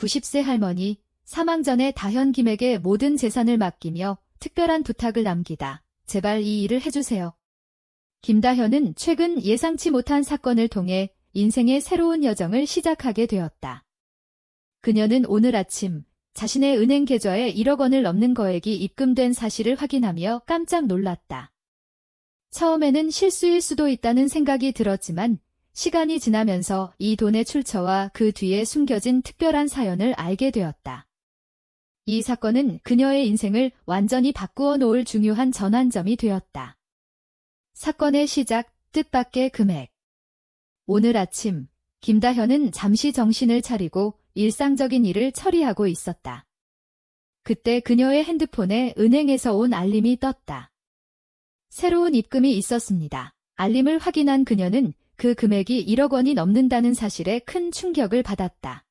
90세 할머니 사망 전에 다현 김에게 모든 재산을 맡기며 특별한 부탁을 남기다. 제발 이 일을 해주세요. 김다현은 최근 예상치 못한 사건을 통해 인생의 새로운 여정을 시작하게 되었다. 그녀는 오늘 아침 자신의 은행 계좌에 1억 원을 넘는 거액이 입금된 사실을 확인하며 깜짝 놀랐다. 처음에는 실수일 수도 있다는 생각이 들었지만 시간이 지나면서 이 돈의 출처와 그 뒤에 숨겨진 특별한 사연을 알게 되었다. 이 사건은 그녀의 인생을 완전히 바꾸어 놓을 중요한 전환점이 되었다. 사건의 시작, 뜻밖의 금액. 오늘 아침, 김다현은 잠시 정신을 차리고 일상적인 일을 처리하고 있었다. 그때 그녀의 핸드폰에 은행에서 온 알림이 떴다. 새로운 입금이 있었습니다. 알림을 확인한 그녀는 그 금액이 1억 원이 넘는다는 사실에 큰 충격을 받았다.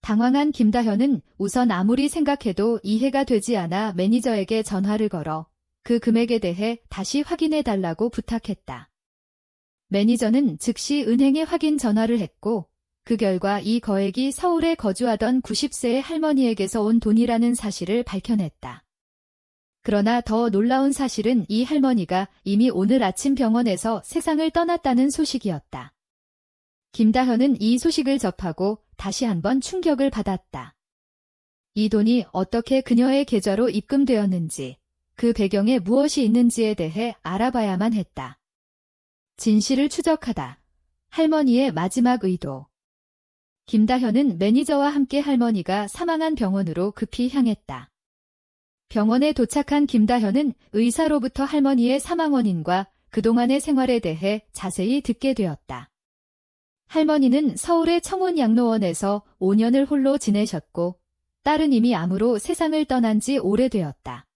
당황한 김다현은 우선 아무리 생각해도 이해가 되지 않아 매니저에게 전화를 걸어 그 금액에 대해 다시 확인해 달라고 부탁했다. 매니저는 즉시 은행에 확인 전화를 했고 그 결과 이 거액이 서울에 거주하던 90세의 할머니에게서 온 돈이라는 사실을 밝혀냈다. 그러나 더 놀라운 사실은 이 할머니가 이미 오늘 아침 병원에서 세상을 떠났다는 소식이었다. 김다현은 이 소식을 접하고 다시 한번 충격을 받았다. 이 돈이 어떻게 그녀의 계좌로 입금되었는지, 그 배경에 무엇이 있는지에 대해 알아봐야만 했다. 진실을 추적하다. 할머니의 마지막 의도. 김다현은 매니저와 함께 할머니가 사망한 병원으로 급히 향했다. 병원에 도착한 김다현은 의사로부터 할머니의 사망 원인과 그동안의 생활에 대해 자세히 듣게 되었다. 할머니는 서울의 청운 양로원에서 5년을 홀로 지내셨고 딸은 이미 암으로 세상을 떠난 지 오래되었다.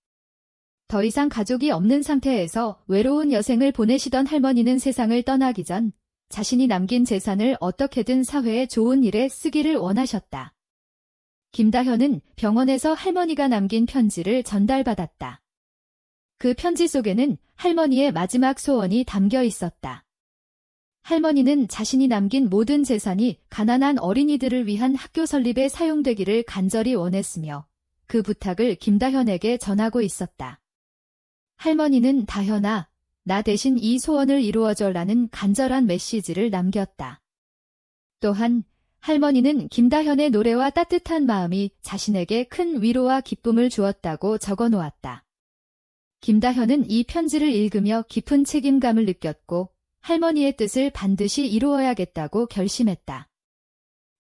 더 이상 가족이 없는 상태에서 외로운 여생을 보내시던 할머니는 세상을 떠나기 전 자신이 남긴 재산을 어떻게든 사회에 좋은 일에 쓰기를 원하셨다. 김다현은 병원에서 할머니가 남긴 편지를 전달받았다. 그 편지 속에는 할머니의 마지막 소원이 담겨 있었다. 할머니는 자신이 남긴 모든 재산이 가난한 어린이들을 위한 학교 설립에 사용되기를 간절히 원했으며 그 부탁을 김다현에게 전하고 있었다. 할머니는 다현아, 나 대신 이 소원을 이루어줘라는 간절한 메시지를 남겼다. 또한 할머니는 김다현의 노래와 따뜻한 마음이 자신에게 큰 위로와 기쁨을 주었다고 적어 놓았다. 김다현은 이 편지를 읽으며 깊은 책임감을 느꼈고 할머니의 뜻을 반드시 이루어야겠다고 결심했다.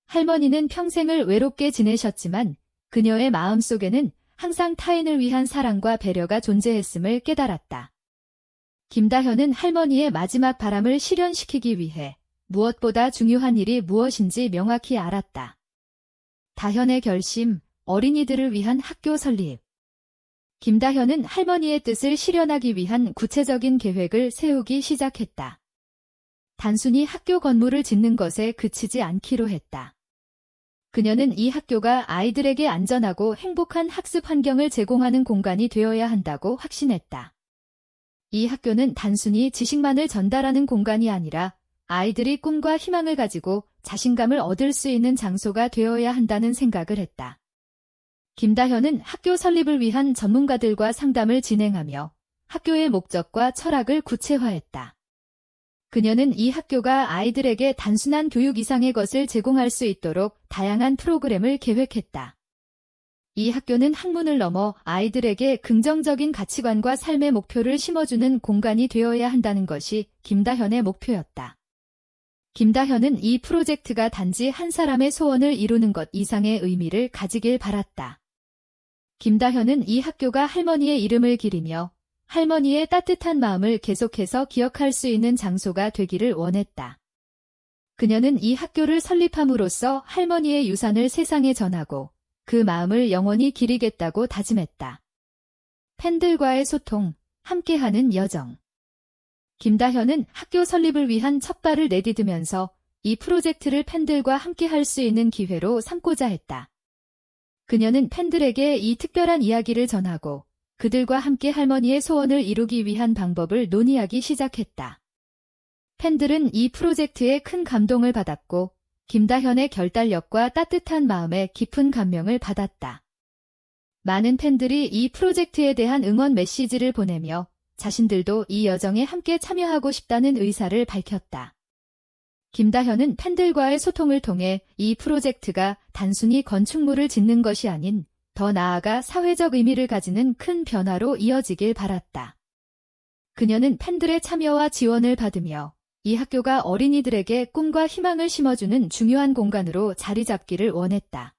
할머니는 평생을 외롭게 지내셨지만 그녀의 마음 속에는 항상 타인을 위한 사랑과 배려가 존재했음을 깨달았다. 김다현은 할머니의 마지막 바람을 실현시키기 위해 무엇보다 중요한 일이 무엇인지 명확히 알았다. 다현의 결심, 어린이들을 위한 학교 설립. 김다현은 할머니의 뜻을 실현하기 위한 구체적인 계획을 세우기 시작했다. 단순히 학교 건물을 짓는 것에 그치지 않기로 했다. 그녀는 이 학교가 아이들에게 안전하고 행복한 학습 환경을 제공하는 공간이 되어야 한다고 확신했다. 이 학교는 단순히 지식만을 전달하는 공간이 아니라 아이들이 꿈과 희망을 가지고 자신감을 얻을 수 있는 장소가 되어야 한다는 생각을 했다. 김다현은 학교 설립을 위한 전문가들과 상담을 진행하며 학교의 목적과 철학을 구체화했다. 그녀는 이 학교가 아이들에게 단순한 교육 이상의 것을 제공할 수 있도록 다양한 프로그램을 계획했다. 이 학교는 학문을 넘어 아이들에게 긍정적인 가치관과 삶의 목표를 심어주는 공간이 되어야 한다는 것이 김다현의 목표였다. 김다현은 이 프로젝트가 단지 한 사람의 소원을 이루는 것 이상의 의미를 가지길 바랐다. 김다현은 이 학교가 할머니의 이름을 기리며 할머니의 따뜻한 마음을 계속해서 기억할 수 있는 장소가 되기를 원했다. 그녀는 이 학교를 설립함으로써 할머니의 유산을 세상에 전하고 그 마음을 영원히 기리겠다고 다짐했다. 팬들과의 소통, 함께하는 여정. 김다현은 학교 설립을 위한 첫 발을 내디디면서 이 프로젝트를 팬들과 함께 할 수 있는 기회로 삼고자 했다. 그녀는 팬들에게 이 특별한 이야기를 전하고 그들과 함께 할머니의 소원을 이루기 위한 방법을 논의하기 시작했다. 팬들은 이 프로젝트에 큰 감동을 받았고 김다현의 결단력과 따뜻한 마음에 깊은 감명을 받았다. 많은 팬들이 이 프로젝트에 대한 응원 메시지를 보내며 자신들도 이 여정에 함께 참여하고 싶다는 의사를 밝혔다. 김다현은 팬들과의 소통을 통해 이 프로젝트가 단순히 건축물을 짓는 것이 아닌 더 나아가 사회적 의미를 가지는 큰 변화로 이어지길 바랐다. 그녀는 팬들의 참여와 지원을 받으며 이 학교가 어린이들에게 꿈과 희망을 심어주는 중요한 공간으로 자리 잡기를 원했다.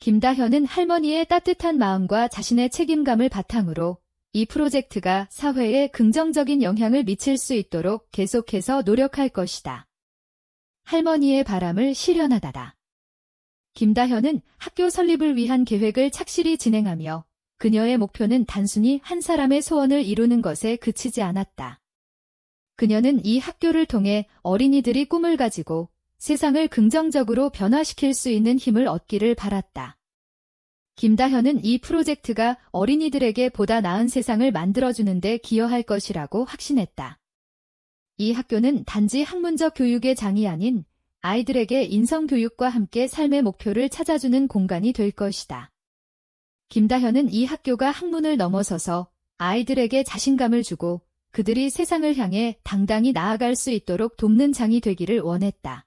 김다현은 할머니의 따뜻한 마음과 자신의 책임감을 바탕으로 이 프로젝트가 사회에 긍정적인 영향을 미칠 수 있도록 계속해서 노력할 것이다. 할머니의 바람을 실현하다다. 김다현은 학교 설립을 위한 계획을 착실히 진행하며 그녀의 목표는 단순히 한 사람의 소원을 이루는 것에 그치지 않았다. 그녀는 이 학교를 통해 어린이들이 꿈을 가지고 세상을 긍정적으로 변화시킬 수 있는 힘을 얻기를 바랐다. 김다현은 이 프로젝트가 어린이들에게 보다 나은 세상을 만들어주는데 기여할 것이라고 확신했다. 이 학교는 단지 학문적 교육의 장이 아닌 아이들에게 인성교육과 함께 삶의 목표를 찾아주는 공간이 될 것이다. 김다현은 이 학교가 학문을 넘어서서 아이들에게 자신감을 주고 그들이 세상을 향해 당당히 나아갈 수 있도록 돕는 장이 되기를 원했다.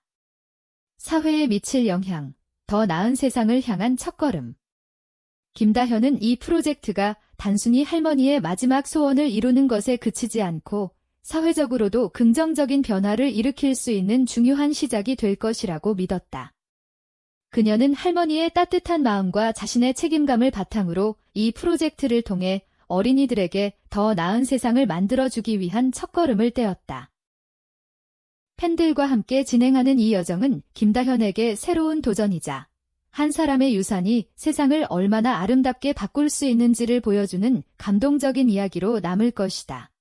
사회에 미칠 영향, 더 나은 세상을 향한 첫걸음. 김다현은 이 프로젝트가 단순히 할머니의 마지막 소원을 이루는 것에 그치지 않고 사회적으로도 긍정적인 변화를 일으킬 수 있는 중요한 시작이 될 것이라고 믿었다. 그녀는 할머니의 따뜻한 마음과 자신의 책임감을 바탕으로 이 프로젝트를 통해 어린이들에게 더 나은 세상을 만들어주기 위한 첫걸음을 떼었다. 팬들과 함께 진행하는 이 여정은 김다현에게 새로운 도전이자 한 사람의 유산이 세상을 얼마나 아름답게 바꿀 수 있는지를 보여주는 감동적인 이야기로 남을 것이다.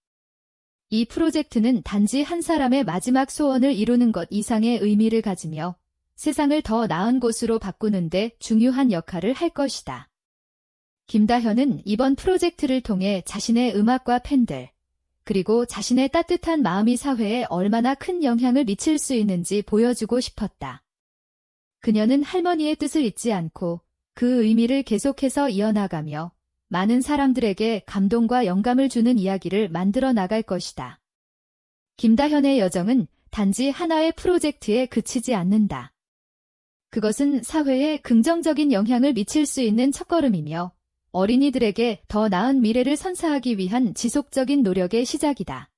이 프로젝트는 단지 한 사람의 마지막 소원을 이루는 것 이상의 의미를 가지며 세상을 더 나은 곳으로 바꾸는데 중요한 역할을 할 것이다. 김다현은 이번 프로젝트를 통해 자신의 음악과 팬들, 그리고 자신의 따뜻한 마음이 사회에 얼마나 큰 영향을 미칠 수 있는지 보여주고 싶었다. 그녀는 할머니의 뜻을 잊지 않고 그 의미를 계속해서 이어나가며 많은 사람들에게 감동과 영감을 주는 이야기를 만들어 나갈 것이다. 김다현의 여정은 단지 하나의 프로젝트에 그치지 않는다. 그것은 사회에 긍정적인 영향을 미칠 수 있는 첫걸음이며 어린이들에게 더 나은 미래를 선사하기 위한 지속적인 노력의 시작이다.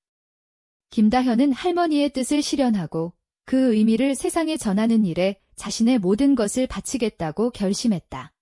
김다현은 할머니의 뜻을 실현하고 그 의미를 세상에 전하는 일에 자신의 모든 것을 바치겠다고 결심했다.